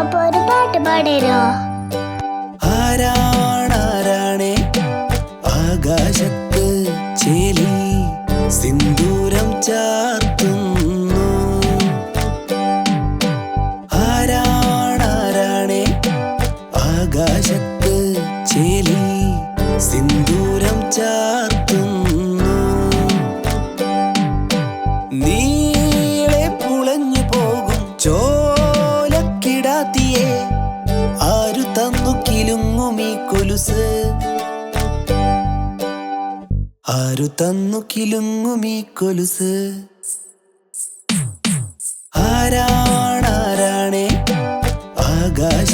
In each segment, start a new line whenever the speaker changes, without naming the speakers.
അപ്പൊ ഒരു പാട്ട് പാടരോ? ആരാ ഈ കൊലുസ്. ആരു തന്നു കിലുങ്ങും ഈ കൊലുസ്. ആരാണാരാണേ? ആകാശത്ത്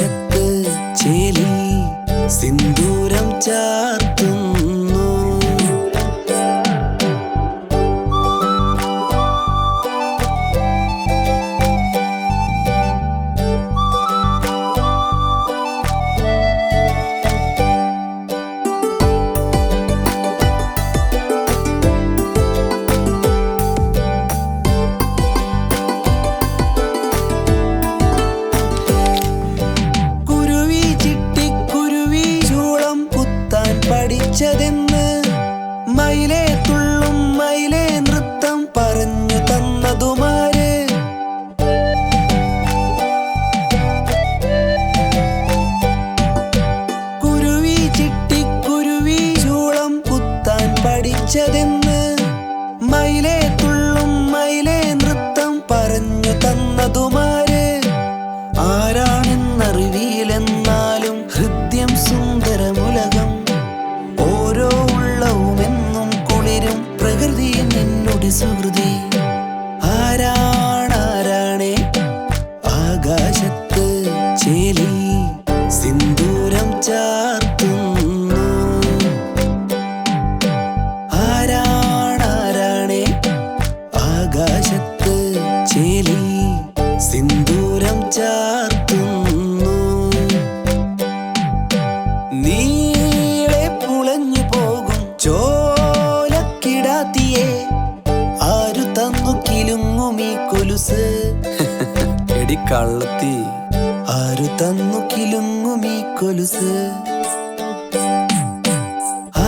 പഠിച്ചതെന്ന് മയിലേ തുള്ളും മയിലേ നൃത്തം പറഞ്ഞു തന്നതുമാര്. കുരുവി ചിട്ടി കുരുവി ചൂളം കുത്താൻ പഠിച്ചതെന്ന് മയിലേ തുള്ളും മയിലേ നൃത്തം പറഞ്ഞു തന്നതുമാര്. ആരാണെന്നറിവിയിലെന്നാലും ഹൃദ്യം സുന്ദരമുലകം സുഹൃതി ആരാണാരാണേ? ആകാശത്ത് ചേലി സിന്ദൂരം ചാർത്തുന്നു. ആരാണാരാണേ? ആകാശത്ത് ചേലി സിന്ദൂരം ചാർത്തുന്നു. നീളെ പുളഞ്ഞു പോകും ചോലക്കിടാത്തിയെ. എടി കള്ളത്തി ആരു തന്നു കിലുങ്ങും ഈ കൊലുസ്?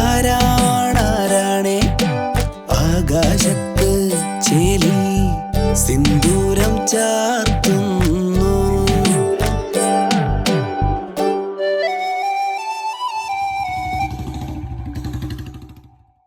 ആരാണാരാണേ? ആകാശത്ത് ചേലി സിന്ദൂരം